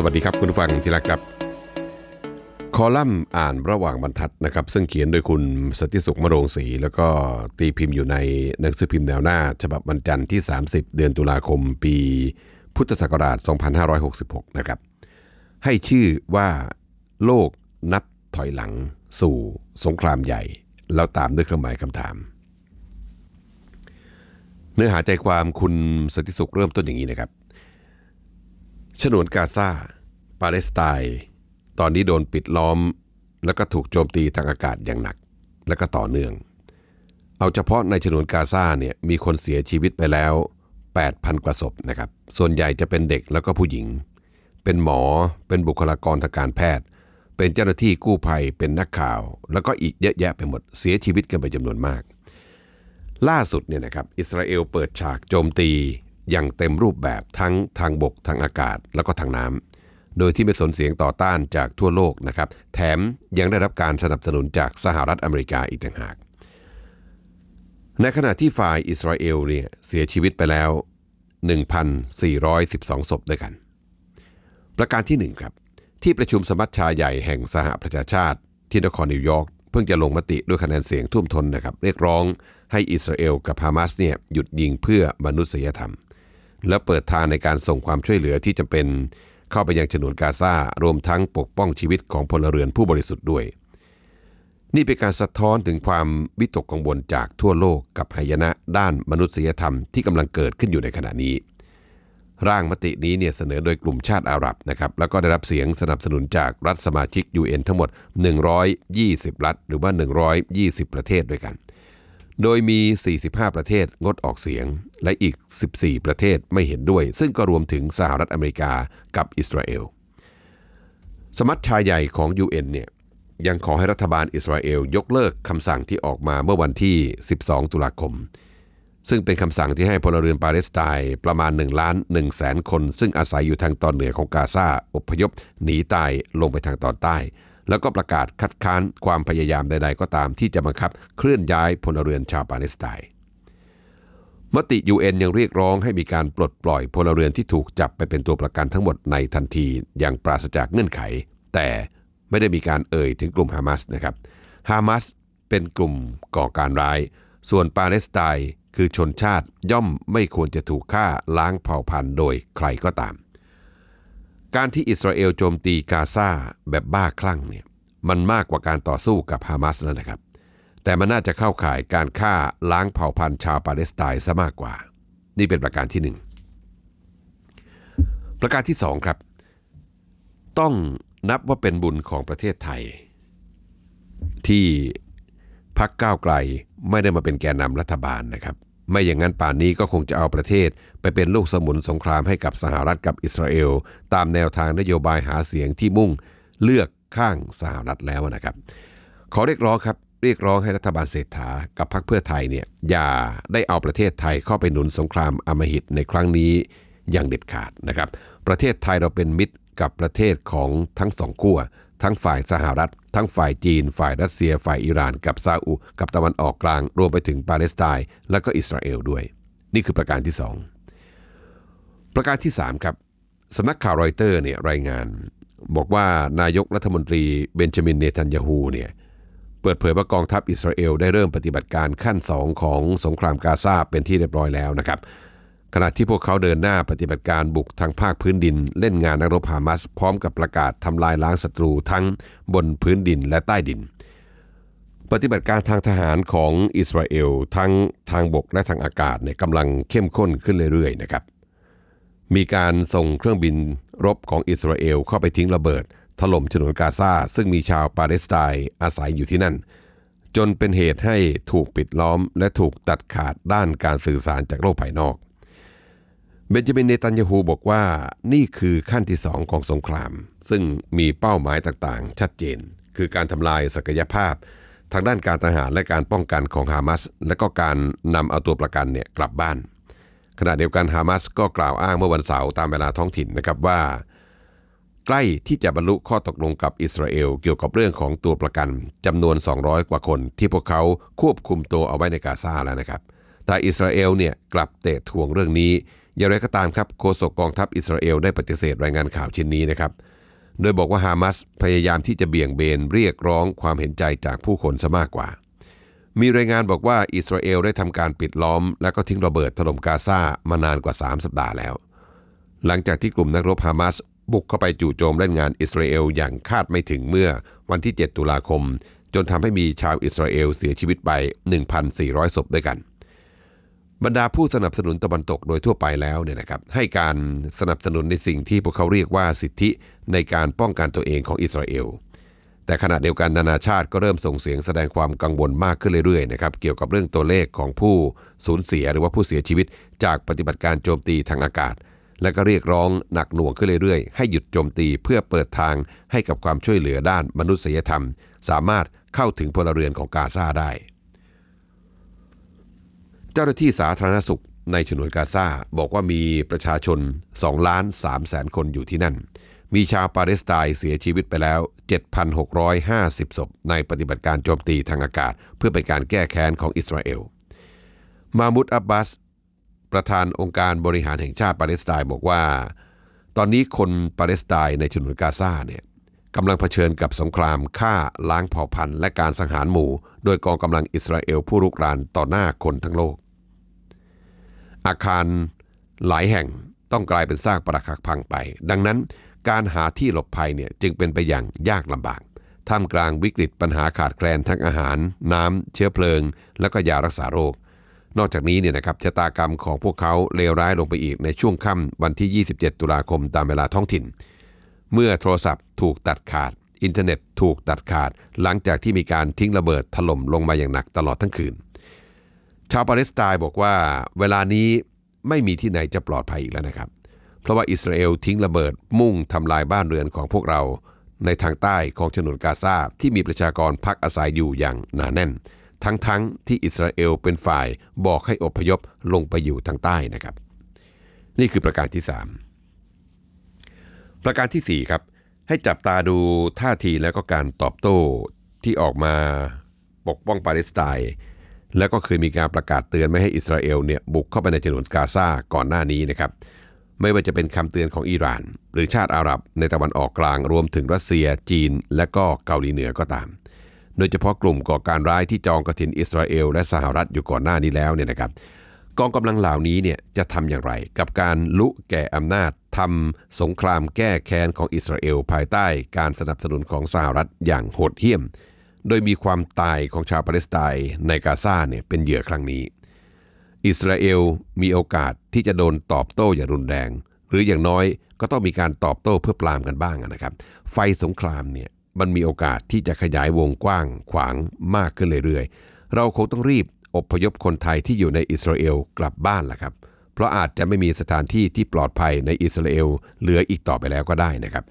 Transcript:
สวัสดีครับคุณผู้ฟังที่รักครับ คอลัมน์อ่านระหว่างบรรทัดนะครับ ซึ่งเขียนโดยคุณสติสุขมโรงศรีแล้วก็ตีพิมพ์อยู่ในหนังสือพิมพ์แนวหน้า ฉบับวันจันทร์ที่ 30 เดือนตุลาคม ปี พุทธศักราช 2566 นะครับ ให้ชื่อว่าโลกนับถอยหลังสู่สงครามใหญ่ แล้วตามด้วยเครื่องหมายคำถาม เนื้อหาใจความคุณสติสุขเริ่มต้นอย่างนี้นะครับ ฉนวนกาซาปาเลสไตน์ตอนนี้โดนปิดล้อม แล้วก็ถูกโจมตีทางอากาศอย่างหนัก และก็ต่อเนื่อง เอาเฉพาะในฉนวนกาซาเนี่ยมีคนเสียชีวิตไปแล้ว 8,000 กว่าศพนะครับ ส่วนใหญ่จะเป็นเด็กแล้วก็ผู้หญิง เป็นหมอเป็นบุคลากรทางการแพทย์ เป็นเจ้าหน้าที่กู้ภัยเป็นนักข่าว แล้วก็อีกเยอะแยะไปหมดเสียชีวิตกันไปจำนวนมาก ล่าสุดเนี่ยนะครับอิสราเอลเปิดฉากโจมตี อย่างเต็มรูปแบบทั้งทางบกทางอากาศแล้วก็ทางน้ำโดยที่ไม่สนเสียงต่อต้านจากทั่วโลกนะครับ แถมยังได้รับการสนับสนุนจากสหรัฐอเมริกาอีกต่างหาก ในขณะที่ฝ่ายอิสราเอลเนี่ยเสียชีวิตไปแล้ว 1,412 ศพด้วยกัน ประการที่ 1 ครับ ที่ประชุมสมัชชาใหญ่แห่งสหประชาชาติที่นครนิวยอร์กเพิ่งจะลงมติด้วยคะแนนเสียงท่วมท้นนะครับ เรียกร้องให้อิสราเอลกับฮามาสเนี่ยหยุดยิงเพื่อมนุษยธรรม และเปิดทางในการส่งความช่วยเหลือที่จำเป็นเข้าไปยังฉนวนกาซารวมทั้งปกป้องชีวิตของพลเรือนผู้บริสุทธิ์ด้วย นี่เป็นการสะท้อนถึงความวิตกกังวลจากทั่วโลกกับหายนะด้านมนุษยธรรมที่กำลังเกิดขึ้นอยู่ในขณะนี้ ร่างมตินี้เนี่ยเสนอโดยกลุ่มชาติอาหรับนะครับแล้วก็ได้รับเสียงสนับสนุนจากรัฐสมาชิก UN ทั้งหมด 120 รัฐ หรือว่า 120 ประเทศด้วยกัน โดยมี 45 ประเทศงดออกเสียง และอีก 14 ประเทศไม่เห็นด้วย ซึ่งก็รวมถึงสหรัฐอเมริกากับอิสราเอล สมัชชาใหญ่ของ UN เนี่ยยังขอให้รัฐบาลอิสราเอลยกเลิกคำสั่งที่ออกมาเมื่อวันที่ 12 ตุลาคม ซึ่งเป็นคำสั่งที่ให้พลเรือนปาเลสไตน์ประมาณ1ล้าน1แสนคน ซึ่งอาศัยอยู่ทางตอนเหนือของกาซาอพยพหนีตายลงไปทางตอนใต้ แล้วก็ประกาศคัดค้านความพยายามใด ๆ ก็ตามที่จะบังคับเคลื่อนย้ายพลเรือนชาวปาเลสไตน์มติ UN ยังเรียกร้องให้มีการปลดปล่อยพลเรือนที่ถูกจับไปเป็นตัวประกันทั้งหมดในทันทีอย่างปราศจากเงื่อนไข แต่ไม่ได้มีการเอ่ยถึงกลุ่มฮามาสนะครับฮามาสเป็นกลุ่มก่อการร้าย ส่วนปาเลสไตน์คือชนชาติย่อมไม่ควรจะถูกฆ่าล้างเผ่าพันธุ์โดยใครก็ตาม การที่อิสราเอลโจมตีกาซาแบบบ้าคลั่งเนี่ยมันมากกว่าการต่อสู้กับฮามาสแล้วนะครับ แต่มันน่าจะเข้าข่ายการฆ่าล้างเผ่าพันธุ์ชาวปาเลสไตน์ซะมากกว่า นี่เป็นประการที่หนึ่งประการที่สองครับ ต้องนับว่าเป็นบุญของประเทศไทย ที่พักก้าวไกลไม่ได้มาเป็นแกนนำรัฐบาลนะครับ ไม่อย่างนั้นป่านนี้ก็คงจะเอาประเทศ ไปเป็นลูกสมุนสงครามให้กับสหรัฐกับอิสราเอล ตามแนวทางนโยบายหาเสียงที่มุ่งเลือกข้างสหรัฐแล้วนะครับ ขอเรียกร้องครับเรียกร้องให้รัฐบาลเศรษฐากับพรรคเพื่อไทยเนี่ยอย่าได้เอาประเทศไทยเข้าไปหนุนสงครามอมหิตในครั้งนี้อย่างเด็ดขาดนะครับ ประเทศไทยเราเป็นมิตรกับประเทศของทั้งสองขั้ว ทั้งฝ่ายสหรัฐ ทั้งฝ่ายจีน ฝ่ายรัสเซีย ฝ่ายอิหร่าน กับซาอุ กับตะวันออกกลาง รวมไปถึงปาเลสไตน์และก็อิสราเอลด้วย นี่คือประการที่สองประการที่ 3 ครับสำนักข่าวรอยเตอร์เนี่ยรายงาน บอกว่านายกรัฐมนตรีเบนจามินเนทันยาฮูเนี่ยเปิดเผยว่ากองทัพอิสราเอลได้เริ่มปฏิบัติการขั้น 2 ของสงครามกาซาเป็นที่เรียบร้อยแล้วนะครับ ขณะที่พวกเขาเดินหน้าปฏิบัติการบุกทางภาคพื้นดิน เล่นงานนักรบฮามาสพร้อมกับประกาศทำลายล้างศัตรูทั้งบนพื้นดินและใต้ดิน ปฏิบัติการทางทหารของอิสราเอลทั้งทางบกและทางอากาศเนี่ยกำลังเข้มข้นขึ้นเรื่อยๆนะครับ มีการส่งเครื่องบินรบของอิสราเอลเข้าไปทิ้งระเบิด ถล่มฉนวนกาซาซึ่งมีชาวปาเลสไตน์อาศัยอยู่ที่นั่น จนเป็นเหตุให้ถูกปิดล้อม และถูกตัดขาดด้านการสื่อสารจากโลกภายนอก เบนจามินเนตันยาฮูบอกว่านี่คือขั้นที่สองของสงคราม ซึ่งมีเป้าหมายต่างๆ ชัดเจน คือการทำลายศักยภาพ ทางด้านการทหารและการป้องกันของฮามาสและก็การนำเอาตัวประกันเนี่ยกลับบ้าน ขณะเดียวกันฮามาสก็กล่าวอ้างเมื่อวันเสาร์ตามเวลาท้องถิ่นนะครับว่า ใกล้ที่จะบรรลุข้อตกลงกับอิสราเอลเกี่ยวกับเรื่องของตัวประกันจำนวน 200 กว่าคน ที่พวกเขาควบคุมตัวเอาไว้ในกาซาแล้วนะครับแต่อิสราเอลเนี่ยกลับเตะทวงเรื่องนี้ อย่างไรก็ตามครับโฆษกกองทัพอิสราเอลได้ปฏิเสธรายงานข่าวชิ้นนี้นะครับ โดยบอกว่าฮามาสพยายามที่จะเบี่ยงเบนเรียกร้องความเห็นใจจากผู้คนซะมากกว่า มีรายงานบอกว่าอิสราเอลได้ทำการปิดล้อม และก็ทิ้งระเบิดถล่มกาซามานานกว่า 3 สัปดาห์แล้ว หลังจากที่กลุ่มนักรบฮามาสบุกเข้าไปจู่โจมเล่นงานอิสราเอลอย่างคาดไม่ถึงเมื่อวันที่ 7 ตุลาคม จนทำให้มีชาวอิสราเอลเสียชีวิตไป 1,400 ศพด้วยกัน บรรดาผู้สนับสนุนตะวันตกโดยทั่วไปแล้วเนี่ยนะครับให้การสนับสนุนในสิ่งที่พวกเขาเรียกว่าสิทธิในการป้องกันตัวเองของอิสราเอล แต่ขณะเดียวกันนานาชาติก็เริ่มส่งเสียงแสดงความกังวลมากขึ้นเรื่อยๆนะครับเกี่ยวกับเรื่องตัวเลขของผู้สูญเสียหรือว่าผู้เสียชีวิต จากปฏิบัติการโจมตีทางอากาศ และก็เรียกร้องหนักหน่วงขึ้นเรื่อยๆ ให้หยุดโจมตีเพื่อเปิดทางให้กับความช่วยเหลือด้านมนุษยธรรม สามารถเข้าถึงพลเรือนของกาซาได้ เจ้าหน้าที่สาธารณสุขในฉนวนกาซาบอกว่ามีประชาชน2ล้าน3แสนคนอยู่ที่นั่น มีชาวปาเลสไตน์เสียชีวิตไปแล้ว 7,650 ศพในปฏิบัติการโจมตีทางอากาศ เพื่อเป็นการแก้แค้นของอิสราเอล มามุดอับบาส ประธานองค์การบริหารแห่งชาติปาเลสไตน์บอกว่า ตอนนี้คนปาเลสไตน์ในฉนวนกาซาเนี่ย กำลังเผชิญกับสงครามฆ่าล้างเผ่าพันธุ์ และการสังหารหมู่ โดยกองกำลังอิสราเอลผู้รุกรานต่อหน้าคนทั้งโลก อาคารหลายแห่งต้องกลายเป็นซากปรักหักพังไป ดังนั้นการหาที่หลบภัยเนี่ยจึงเป็นไปอย่างยากลำบากท่ามกลางวิกฤตปัญหาขาดแคลนทั้งอาหาร น้ำ เชื้อเพลิง และก็ยารักษาโรค นอกจากนี้เนี่ยนะครับชะตากรรมของพวกเขาเลวร้ายลงไปอีกในช่วงค่ำวันที่ 27 ตุลาคมตามเวลาท้องถิ่น เมื่อโทรศัพท์ถูกตัดขาด อินเทอร์เน็ตถูกตัดขาด หลังจากที่มีการทิ้งระเบิดถล่มลงมาอย่างหนักตลอดทั้งคืน ชาวปาเลสไตน์บอกว่าเวลานี้ไม่มีที่ไหนจะปลอดภัยอีกแล้วนะครับ เพราะว่าอิสราเอลทิ้งระเบิดมุ่งทำลายบ้านเรือนของพวกเรา ในทางใต้ของฉนวนกาซาที่มีประชากรพักอาศัยอยู่อย่างหนาแน่น ทั้งๆทที่อิสราเอลเป็นฝ่ายบอกให้อพยพลงไปอยู่ทางใต้นะครับ นี่คือประการที่3 ประการทีสี่ 4 ครับ ให้จับตาดูท่าทีและก็การตอบโต้ที่ออกมาปกป้องปาเลสไตน์แล้วก็เคยมีการประกาศเตือนไม่ให้อิสราเอลเนี่ยบุกเข้าไปในฉนวนกาซาก่อนหน้านี้นะครับ ไม่ว่าจะเป็นคำเตือนของอิหร่าน หรือชาติอาหรับในตะวันออกกลางรวมถึงรัสเซีย จีน และก็เกาหลีเหนือก็ตาม โดยเฉพาะกลุ่มก่อการร้ายที่จองกระถินอิสราเอลและสหรัฐอยู่ก่อนหน้านี้แล้วเนี่ยนะครับ กองกำลังเหล่านี้เนี่ยจะทำอย่างไร กับการลุแก่อำนาจทำสงครามแก้แค้นของอิสราเอลภายใต้การสนับสนุนของสหรัฐอย่างโหดเหี้ยม โดยมีความตายของชาวปาเลสไตน์ในกาซาเนี่ยเป็นเหยื่อครั้งนี้ อิสราเอลมีโอกาสที่จะโดนตอบโต้อย่างรุนแรง หรืออย่างน้อยก็ต้องมีการตอบโต้เพื่อปรามกันบ้างนะครับ ไฟสงครามเนี่ยมันมีโอกาสที่จะขยายวงกว้างขวางมากขึ้นเรื่อยๆเราคงต้องรีบ อพยพคนไทยที่อยู่ในอิสราเอลกลับบ้านล่ะครับ เพราะอาจจะไม่มีสถานที่ที่ปลอดภัยในอิสราเอลเหลืออีกต่อไปแล้วก็ได้นะครับ